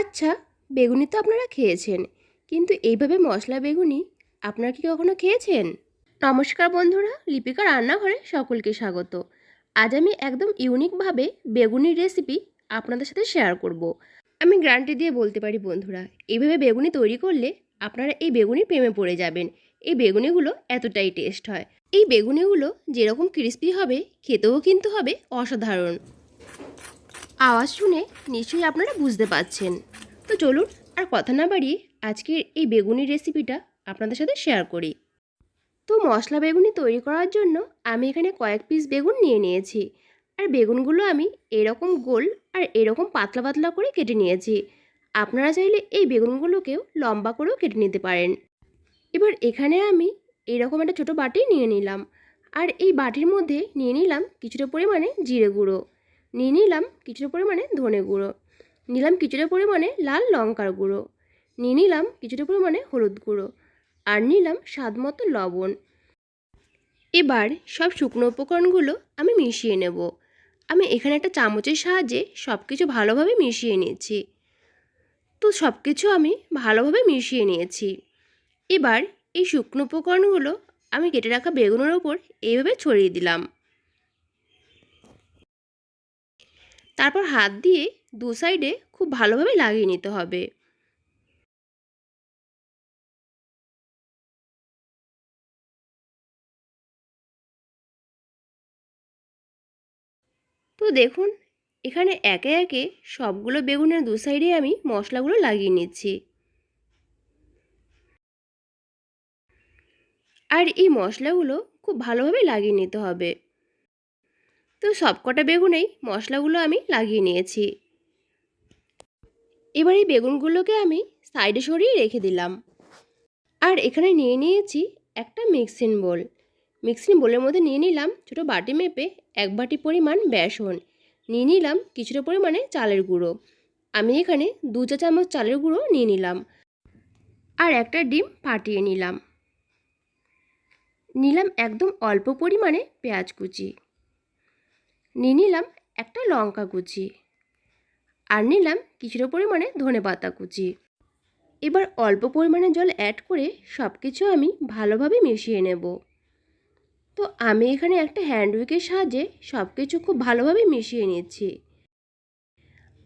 আচ্ছা বেগুনি তো আপনারা খেয়েছেন। কিন্তু এইভাবে মশলা, বেগুনি আপনারা কি কখনো খেয়েছেন? নমস্কার বন্ধুরা, লিপিকা রান্নাঘরে সকলকে স্বাগত। আজ আমি একদম ইউনিকভাবে বেগুনির রেসিপি আপনাদের সাথে শেয়ার করব। আমি গ্যারান্টি দিয়ে বলতে পারি বন্ধুরা, এইভাবে বেগুনি তৈরি করলে আপনারা এই বেগুনির প্রেমে পড়ে যাবেন। এই বেগুনিগুলো এতটাই টেস্ট হয়। এই বেগুনিগুলো যেরকম ক্রিস্পি হবে, খেতেও কিন্তু হবে অসাধারণ। আওয়াজ শুনে নিশ্চয়ই আপনারা বুঝতে পাচ্ছেন তো চলুন আর কথা না বাড়িয়ে আজকের এই বেগুনি রেসিপিটা আপনাদের সাথে শেয়ার করি। তো মশলা বেগুনি তৈরি করার জন্য আমি এখানে কয়েক পিস বেগুন নিয়ে নিয়েছি। আর বেগুনগুলো আমি এরকম গোল আর এরকম পাতলা পাতলা করে কেটে নিয়েছি। আপনারা চাইলে এই বেগুনগুলোকেও লম্বা করেও কেটে নিতে পারেন। এবার এখানে আমি এরকম একটা ছোটো বাটি নিয়ে নিলাম। আর এই বাটির মধ্যে নিয়ে নিলাম কিছুটা পরিমাণে জিরে গুঁড়ো। নিয়ে নিলাম কিছুটা পরিমাণে ধনে গুঁড়ো। নিলাম কিছুটা পরিমাণে লাল লঙ্কার গুঁড়ো। নিয়ে নিলাম কিছুটা পরিমাণে হলুদ গুঁড়ো আর নিলাম স্বাদ মতো লবণ। এবার সব শুকনো উপকরণগুলো আমি মিশিয়ে নেব। আমি এখানে একটা চামচের সাহায্যে সব কিছু ভালোভাবে মিশিয়ে নিয়েছি। তো সব কিছু আমি ভালোভাবে মিশিয়ে নিয়েছি। এবার এই শুকনো উপকরণগুলো আমি কেটে রাখা বেগুনের ওপর এইভাবে ছড়িয়ে দিলাম। তারপর হাত দিয়ে দু সাইডে খুব ভালোভাবে লাগিয়ে নিতে হবে। তো দেখুন, এখানে একে একে সবগুলো বেগুনের দু সাইডে আমি মশলাগুলো লাগিয়ে নিচ্ছি। আর এই মশলাগুলো খুব ভালোভাবে লাগিয়ে নিতে হবে। তো সবকটা বেগুনেই মশলাগুলো আমি লাগিয়ে নিয়েছি। এবার এই বেগুনগুলোকে আমি সাইডে সরিয়ে রেখে দিলাম। আর এখানে নিয়ে নিয়েছি একটা মিক্সিং বোল। মিক্সিং বোলের মধ্যে নিয়ে নিলাম ছোটো বাটি মেপে এক বাটি পরিমাণ বেসন। নিয়ে নিলাম কিছুটা পরিমাণে চালের গুঁড়ো। আমি এখানে দু চা চামচ চালের গুঁড়ো নিয়ে নিলাম। আর একটা ডিম ফাটিয়ে নিলাম। নিলাম একদম অল্প পরিমাণে পেঁয়াজ কুচি। নিয়ে নিলাম একটা লঙ্কা কুচি আর নিলাম কিছুটা পরিমাণে ধনে পাতা কুচি। এবার অল্প পরিমাণে জল অ্যাড করে সব কিছু আমি ভালোভাবে মিশিয়ে নেব। তো আমি এখানে একটা হ্যান্ড উইকের সাহায্যে সব কিছু খুব ভালোভাবে মিশিয়ে নিচ্ছি।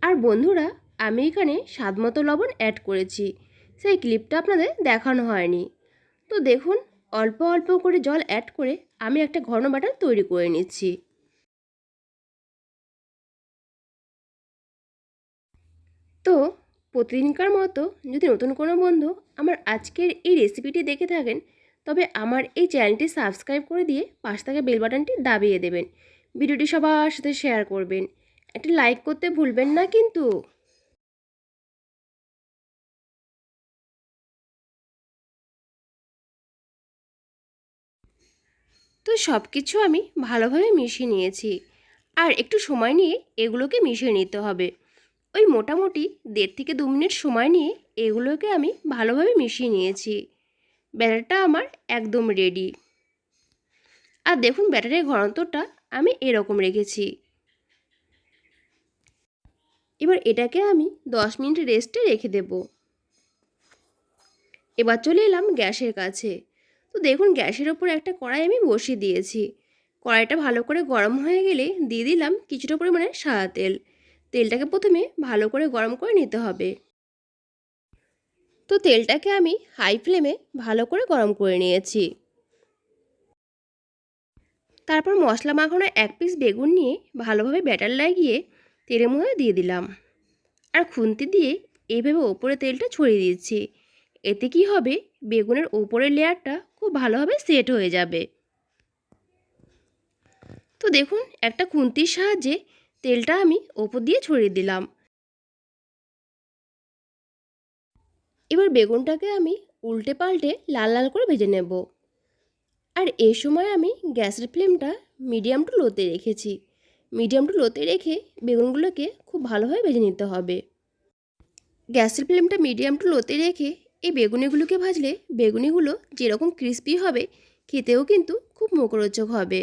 আর বন্ধুরা, আমি এখানে স্বাদ মতো লবণ অ্যাড করেছি। সেই ক্লিপটা আপনাদের দেখানো হয়নি। তো দেখুন, অল্প অল্প করে জল অ্যাড করে আমি একটা ঘন বাটার তৈরি করে নিচ্ছি। তো প্রতিদিনকার মতো যদি নতুন কোনো বন্ধু আমার আজকের এই রেসিপিটি দেখে থাকেন, তবে আমার এই চ্যানেলটি সাবস্ক্রাইব করে দিয়ে পাশ থেকে বেল বাটনটি দাবিয়ে দেবেন। ভিডিওটি সবার সাথে শেয়ার করবেন। একটি লাইক করতে ভুলবেন না কিন্তু। তো সব কিছু আমি ভালোভাবে মিশিয়ে নিয়েছি। আর একটু সময় নিয়ে এগুলোকে মিশিয়ে নিতে হবে। ওই মোটামুটি দেড় থেকে দু মিনিট সময় নিয়ে এগুলোকে আমি ভালোভাবে মিশিয়ে নিয়েছি। ব্যাটারটা আমার একদম রেডি আর দেখুন ব্যাটারের ঘনত্বটা আমি এরকম রেখেছি। এবার এটাকে আমি দশ মিনিট রেস্টে রেখে দেব। এবার চলে এলাম গ্যাসের কাছে। তো দেখুন গ্যাসের ওপর একটা কড়াই আমি বসিয়ে দিয়েছি। কড়াইটা ভালো করে গরম হয়ে গেলে দিয়ে দিলাম কিছুটা পরিমাণে সাদা তেল। তেলটাকে প্রথমে ভালো করে গরম করে নিতে হবে। তো তেলটাকে আমি হাই ফ্লেমে ভালো করে গরম করে নিয়েছি। তারপর মশলা মাখানো এক পিস বেগুন নিয়ে ভালোভাবে ব্যাটার লাগিয়ে তেলের মধ্যে দিয়ে দিলাম। আর খুন্তি দিয়ে এইভাবে ওপরে তেলটা ছড়িয়ে দিচ্ছি এতে কি হবে? বেগুনের ওপরের লেয়ারটা খুব ভালোভাবে সেট হয়ে যাবে। তো দেখুন, একটা খুন্তির সাহায্যে তেলটা আমি ওপর দিয়ে ছড়িয়ে দিলাম। এবার বেগুনটাকে আমি উল্টে পাল্টে লাল লাল করে ভেজে নেব। আর এ সময় আমি গ্যাসের ফ্লেমটা মিডিয়াম টু লোতে রেখেছি। মিডিয়াম টু লোতে রেখে বেগুনগুলোকে খুব ভালোভাবে ভেজে নিতে হবে। গ্যাসের ফ্লেমটা মিডিয়াম টু লোতে রেখে এই বেগুনিগুলোকে ভাজলে বেগুনিগুলো যেরকম ক্রিস্পি হবে, খেতেও কিন্তু খুব মুখরোচক হবে।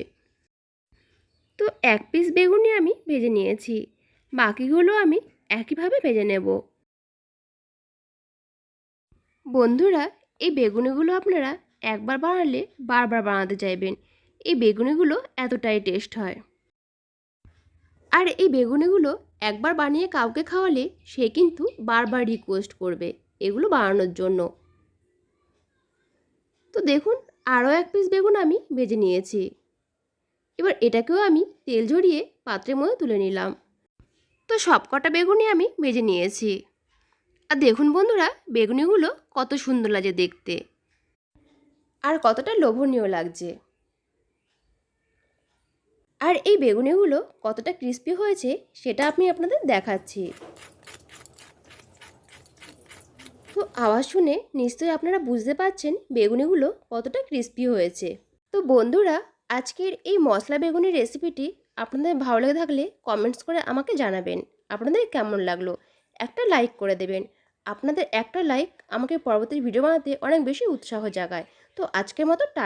তো এক পিস বেগুনি আমি ভেজে নিয়েছি। বাকিগুলো আমি একইভাবে ভেজে নেব। বন্ধুরা, এই বেগুনিগুলো আপনারা একবার বানালে বারবার বানাতে চাইবেন। এই বেগুনিগুলো এতটাই টেস্ট হয়। আর এই বেগুনিগুলো একবার বানিয়ে কাউকে খাওয়ালে সে কিন্তু বারবার রিকোয়েস্ট করবে এগুলো বানানোর জন্য। তো দেখুন, আরও এক পিস বেগুন আমি ভেজে নিয়েছি। এবার এটাকেও আমি তেল ঝরিয়ে পাত্রের মধ্যে তুলে নিলাম। তো সব কটা বেগুনি আমি ভেজে নিয়েছি। আর দেখুন বন্ধুরা, বেগুনিগুলো কত সুন্দর লাগে দেখতে। আর কতটা লোভনীয় লাগছে। আর এই বেগুনিগুলো কতটা ক্রিস্পি হয়েছে সেটা আমি আপনাদের দেখাচ্ছি। তো আওয়াজ শুনে নিশ্চয়ই আপনারা বুঝতে পারছেন বেগুনিগুলো কতটা ক্রিস্পি হয়েছে। তো বন্ধুরা আজকের এই মশলা বেগুনের রেসিপিটি আপনাদের ভালো লেগে থাকলে কমেন্টস করে আমাকে জানাবেন। আপনাদের কেমন লাগল? একটা লাইক করে দেবেন। আপনাদের একটা লাইক আমাকে পরবর্তী ভিডিও বানাতে অনেক বেশি উৎসাহ জাগায়। তো আজকের মতো